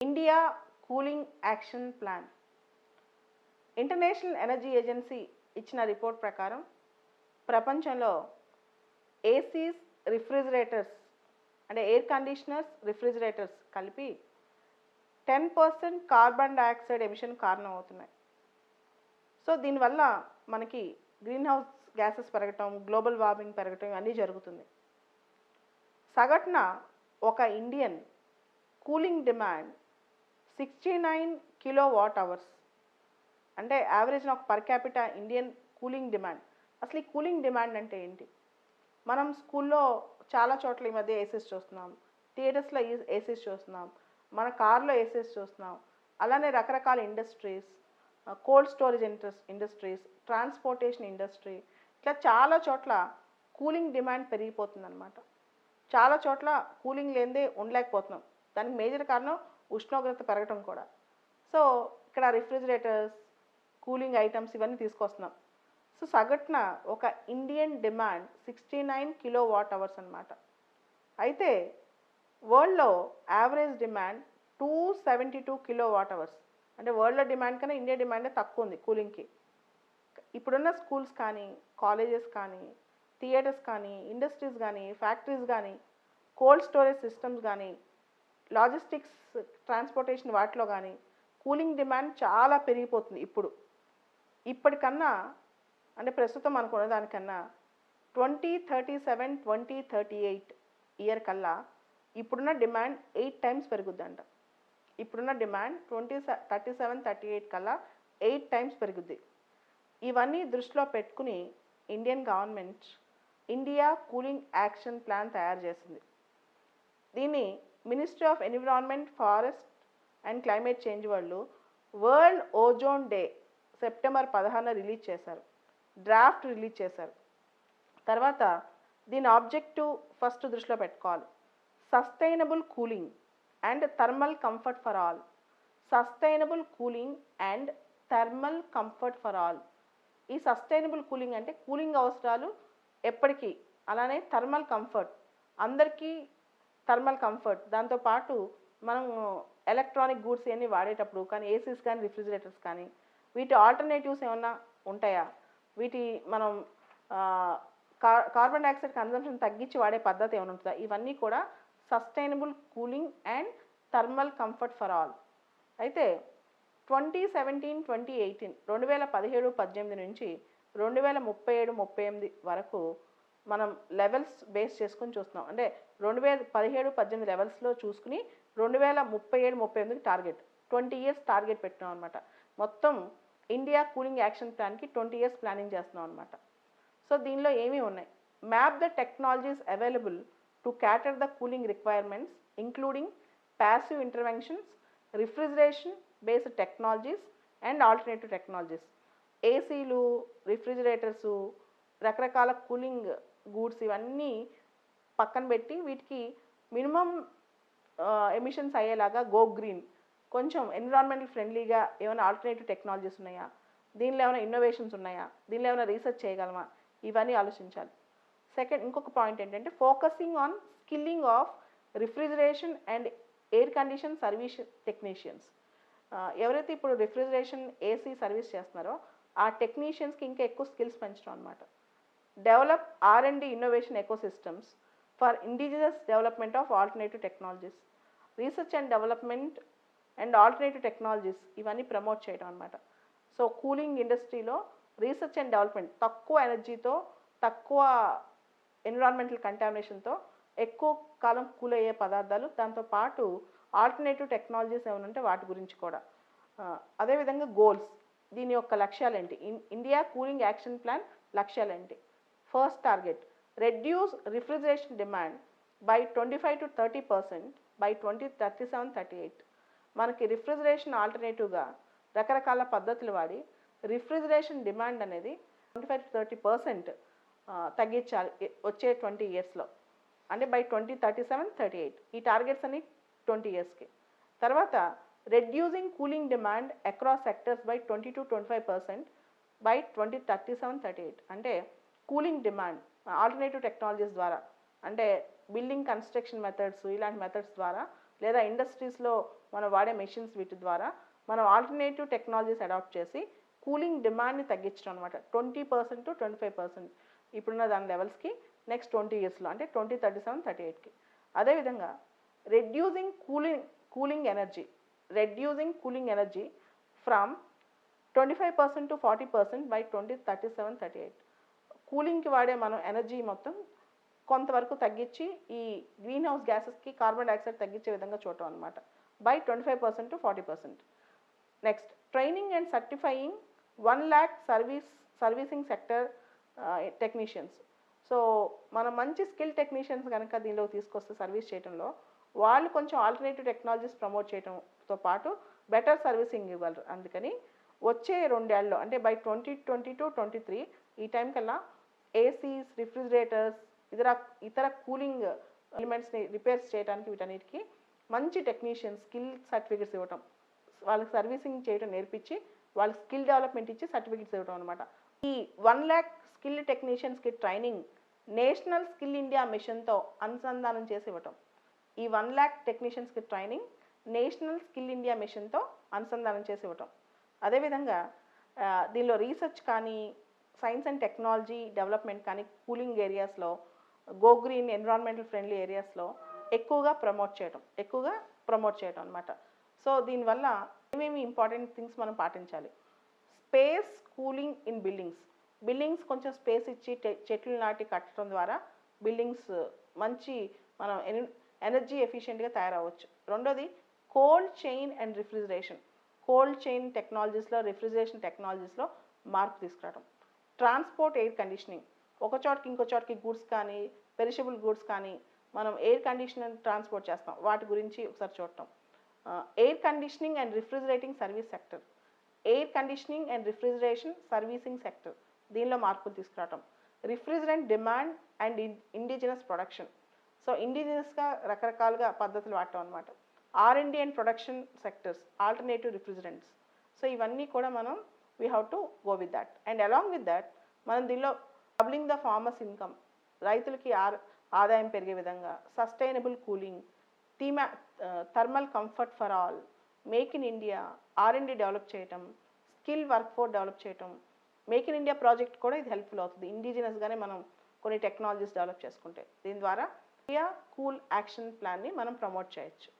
India cooling action plan. International energy agency ఇచ్చిన report ప్రకారం ప్రపంచంలో ఏసీస్ రిఫ్రిజిరేటర్స్ అంటే ఎయిర్ కండిషనర్స్ రిఫ్రిజిరేటర్స్ కలిపి ten percent carbon dioxide emission కారణం అవుతున్నాయి సో దీనివల్ల మనకి గ్రీన్ హౌస్ గ్యాసెస్ పెరగటం గ్లోబల్ వార్మింగ్ పెరగటం ఇవన్నీ జరుగుతుంది. సగటున ఒక Indian cooling demand sixty nine kilowatt hours అంటే యావరేజ్న ఒక per capita Indian cooling demand అసలు ఈ కూలింగ్ డిమాండ్ అంటే ఏంటి? మనం స్కూల్లో చాలా చోట్ల ఈ మధ్య ఏసీస్ చూస్తున్నాం. థియేటర్స్లో ఏసీస్ చూస్తున్నాం. మన కార్లో ఏసీస్ చూస్తున్నాం. అలానే రకరకాల industries cold storage indus industries transportation industry ఇట్లా చాలా చోట్ల కూలింగ్ డిమాండ్ పెరిగిపోతుందన్నమాట. చాలా చోట్ల కూలింగ్ లేనిదే ఉండలేకపోతున్నాం. దానికి మేజర్ కారణం ఉష్ణోగ్రత పెరగటం కూడా. సో ఇక్కడ రిఫ్రిజిరేటర్స్ కూలింగ్ ఐటమ్స్ ఇవన్నీ తీసుకొస్తున్నాం. సో సగటున ఒక Indian demand sixty nine kilowatt hours అనమాట అయితే వరల్డ్లో average demand two seventy two kilowatt hours. అంటే వరల్డ్లో డిమాండ్ కన్నా ఇండియా డిమాండే తక్కువ ఉంది కూలింగ్కి. ఇప్పుడున్న స్కూల్స్ కానీ కాలేజెస్ కానీ థియేటర్స్ కానీ ఇండస్ట్రీస్ కానీ ఫ్యాక్టరీస్ కానీ కోల్డ్ స్టోరేజ్ సిస్టమ్స్ కానీ లాజిస్టిక్స్ ట్రాన్స్పోర్టేషన్ వాటిలో కానీ కూలింగ్ డిమాండ్ చాలా పెరిగిపోతుంది ఇప్పుడు. ఇప్పటికన్నా అంటే ప్రస్తుతం అనుకున్న దానికన్నా twenty thirty seven twenty thirty eight year కల్లా ఇప్పుడున్న డిమాండ్ ఎయిట్ టైమ్స్ పెరుగుద్దంట. ఇప్పుడున్న demand twenty thirty seven thirty eight కల్లా ఎయిట్ టైమ్స్ పెరుగుద్ది. ఇవన్నీ దృష్టిలో పెట్టుకుని Indian government India cooling action plan తయారు చేసింది. దీన్ని ministry of environment forest and climate change వాళ్ళు వరల్డ్ ఓజోన్ డే సెప్టెంబర్ పదహారున రిలీజ్ చేశారు. డ్రాఫ్ట్ రిలీజ్ చేశారు. తర్వాత దీని ఆబ్జెక్టివ్ ఫస్ట్ దృష్టిలో పెట్టుకోవాలి. Sustainable cooling and thermal comfort for all sustainable cooling and thermal comfort for all ఈ సస్టైనబుల్ కూలింగ్ అంటే కూలింగ్ అవసరాలు ఎప్పటికీ అలానే థర్మల్ కంఫర్ట్ అందరికీ థర్మల్ కంఫర్ట్. దాంతోపాటు మనం ఎలక్ట్రానిక్ గూడ్స్ ఏమి వాడేటప్పుడు కానీ ఏసీస్ కానీ రిఫ్రిజిరేటర్స్ కానీ వీటి ఆల్టర్నేటివ్స్ ఏమన్నా ఉంటాయా? వీటి మనం కార్ కార్బన్ డైఆక్సైడ్ కన్జంప్షన్ తగ్గించి వాడే పద్ధతి ఏమైనా ఉంటుందా? ఇవన్నీ కూడా sustainable cooling and thermal comfort for all. అయితే ట్వంటీ సెవెంటీన్ ట్వంటీ ఎయిటీన్ రెండు వేల పదిహేడు పద్దెనిమిది నుంచి రెండు వేల ముప్పై ఏడు ముప్పై ఎనిమిది వరకు మనం లెవెల్స్ బేస్ చేసుకుని చూస్తున్నాం. అంటే రెండు వేల పదిహేడు పద్దెనిమిది లెవెల్స్లో చూసుకుని రెండు వేల ముప్పై ఏడు ముప్పై ఎనిమిదికి టార్గెట్ ట్వంటీ ఇయర్స్ టార్గెట్ పెట్టినాం అనమాట మొత్తం ఇండియా కూలింగ్ యాక్షన్ ప్లాన్కి ట్వంటీ ఇయర్స్ ప్లానింగ్ చేస్తున్నాం అనమాట సో దీనిలో ఏమీ ఉన్నాయి? Map the technologies available to cater the cooling requirements including passive interventions refrigeration based technologies and alternative technologies ఏసీలు రిఫ్రిజిరేటర్సు రకరకాల కూలింగ్ గూడ్స్ ఇవన్నీ పక్కన పెట్టి వీటికి మినిమం ఎమిషన్స్ అయ్యేలాగా గో గ్రీన్. కొంచెం ఎన్విరాన్మెంటల్ ఫ్రెండ్లీగా ఏమైనా ఆల్టర్నేటివ్ టెక్నాలజీస్ ఉన్నాయా? దీనిలో ఏమైనా ఇన్నోవేషన్స్ ఉన్నాయా? దీనిలో ఏమైనా రీసెర్చ్ చేయగలమా? ఇవన్నీ ఆలోచించాలి. సెకండ్ ఇంకొక పాయింట్ ఏంటంటే focusing on skilling of refrigeration and air condition service technicians. ఎవరైతే ఇప్పుడు రిఫ్రిజిరేషన్ ఏసీ సర్వీస్ చేస్తున్నారో ఆ టెక్నీషియన్స్కి ఇంకా ఎక్కువ స్కిల్స్ పెంచడం అనమాట develop R and D innovation ecosystems for indigenous development of alternative technologies research and development and alternative technologies ఇవన్నీ promote చేయడం అనమాట సో కూలింగ్ ఇండస్ట్రీలో రీసెర్చ్ అండ్ డెవలప్మెంట్ తక్కువ ఎనర్జీతో తక్కువ ఎన్విరాన్మెంటల్ కంటామినేషన్తో ఎక్కువ కాలం కూల్ అయ్యే పదార్థాలు దాంతోపాటు ఆల్టర్నేటివ్ టెక్నాలజీస్ ఏమైనా ఉంటే వాటి గురించి కూడా. అదేవిధంగా గోల్స్ దీని యొక్క లక్ష్యాలేంటి in India cooling action plan లక్ష్యాలు first target reduce refrigeration demand by twenty five to thirty percent by twenty thirty seven thirty eight మనకి రిఫ్రిజరేషన్ ఆల్టర్నేటివ్గా రకరకాల పద్ధతులు వాడి రిఫ్రిజరేషన్ డిమాండ్ అనేది twenty five to thirty percent తగ్గించాలి వచ్చే ట్వంటీ ఇయర్స్లో అంటే by twenty thirty seven thirty eight ఈ టార్గెట్స్ అన్ని ట్వంటీ ఇయర్స్కి తర్వాత reducing cooling demand across sectors by twenty to twenty five percent by twenty thirty seven thirty eight అంటే cooling demand alternative technologies ద్వారా అంటే బిల్డింగ్ కన్స్ట్రక్షన్ మెథడ్స్ ఇలాంటి methods ద్వారా లేదా ఇండస్ట్రీస్లో మనం వాడే మెషిన్స్ వీటి ద్వారా మనం ఆల్టర్నేటివ్ టెక్నాలజీస్ అడాప్ట్ చేసి కూలింగ్ డిమాండ్ని తగ్గించడం అనమాట twenty percent to twenty five percent ఇప్పుడున్న దాని లెవెల్స్కి నెక్స్ట్ ట్వంటీ ఇయర్స్లో అంటే ట్వంటీ థర్టీ సెవెన్ థర్టీ ఎయిట్కి. అదేవిధంగా reducing cooling cooling energy reducing cooling energy from twenty five percent to forty percent by twenty thirty seven thirty eight. కూలింగ్కి వాడే మనం energy మొత్తం కొంతవరకు తగ్గించి ఈ గ్రీన్ హౌస్ గ్యాసెస్కి కార్బన్ డైఆక్సైడ్ తగ్గించే విధంగా చూడటం అనమాట by twenty five percent to forty percent. Next training and certifying one lakh service servicing sector technicians. So మనం మంచి స్కిల్ టెక్నీషియన్స్ కనుక దీనిలో తీసుకొస్తే సర్వీస్ చేయడంలో వాళ్ళు కొంచెం ఆల్టర్నేటివ్ టెక్నాలజీస్ ప్రమోట్ చేయడంతో పాటు బెటర్ సర్వీసింగ్ ఇవ్వగలరు. అందుకని వచ్చే రెండేళ్ళలో అంటే by twenty twenty two twenty three ఈ టైం కల్లా ఏసీస్ రిఫ్రిజిరేటర్స్ ఇతర ఇతర కూలింగ్ ఎలిమెంట్స్ని రిపేర్స్ చేయడానికి వీటన్నిటికీ మంచి టెక్నీషియన్ స్కిల్ సర్టిఫికెట్స్ ఇవ్వటం. వాళ్ళకి సర్వీసింగ్ చేయడం నేర్పించి వాళ్ళకి స్కిల్ డెవలప్మెంట్ ఇచ్చి సర్టిఫికెట్స్ ఇవ్వడం అనమాట ఈ వన్ ల్యాక్ స్కిల్ టెక్నీషియన్స్కి ట్రైనింగ్ నేషనల్ స్కిల్ ఇండియా మిషన్తో అనుసంధానం చేసి ఇవ్వటం. ఈ వన్ ల్యాక్ టెక్నీషియన్స్కి ట్రైనింగ్ నేషనల్ స్కిల్ ఇండియా మిషన్తో అనుసంధానం చేసి ఇవ్వటం. అదేవిధంగా దీనిలో రీసెర్చ్ కానీ సైన్స్ అండ్ టెక్నాలజీ డెవలప్మెంట్ కానీ కూలింగ్ ఏరియాస్లో గో గ్రీన్ ఎన్విరాన్మెంటల్ ఫ్రెండ్లీ ఏరియాస్లో ఎక్కువగా ప్రమోట్ చేయడం ఎక్కువగా ప్రమోట్ చేయడం అనమాట సో దీనివల్ల ఏమేమి ఇంపార్టెంట్ థింగ్స్ మనం పాటించాలి? Space cooling in buildings. Buildings కొంచెం స్పేస్ ఇచ్చి చెట్లు నాటి కట్టడం ద్వారా బిల్డింగ్స్ మంచి మనం ఎనర్జీ ఎఫిషియెంట్గా తయారవచ్చు రెండోది cold chain and refrigeration. Cold chain టెక్నాలజీస్లో refrigeration టెక్నాలజీస్లో మార్పు తీసుకురావడం ట్రాన్స్పోర్ట్ ఎయిర్ కండిషనింగ్. ఒక చోటకి ఇంకో చోటకి గూడ్స్ కానీ పెరిషబుల్ గూడ్స్ కానీ మనం ఎయిర్ కండిషనర్ ట్రాన్స్పోర్ట్ చేస్తాం. వాటి గురించి ఒకసారి చూడటం. Air conditioning and refrigerating service sector. Air conditioning and refrigeration servicing sector. దీనిలో మార్పులు తీసుకురావటం. Refrigerant demand and indigenous production. So ఇండిజినస్గా రకరకాలుగా పద్ధతులు వాడటం అనమాట R and and production sectors alternative refrigerants. So ఇవన్నీ కూడా మనం we have to go with that and along with that మనం దీనిలో డబ్లింగ్ ద ఫార్మర్స్ ఇన్కమ్ రైతులకి ఆర్ ఆదాయం పెరిగే విధంగా sustainable cooling థీమా thermal comfort for all make in India R and develop చేయటం స్కిల్ వర్క్ ఫోర్ డెవలప్ చేయటం make in India project కూడా ఇది హెల్ప్ఫుల్ అవుతుంది. ఇండిజినస్గానే మనం కొన్ని టెక్నాలజీస్ డెవలప్ చేసుకుంటే. దీని ద్వారా ఇండియా కూల్ యాక్షన్ ప్లాన్ని మనం ప్రమోట్ చేయొచ్చు.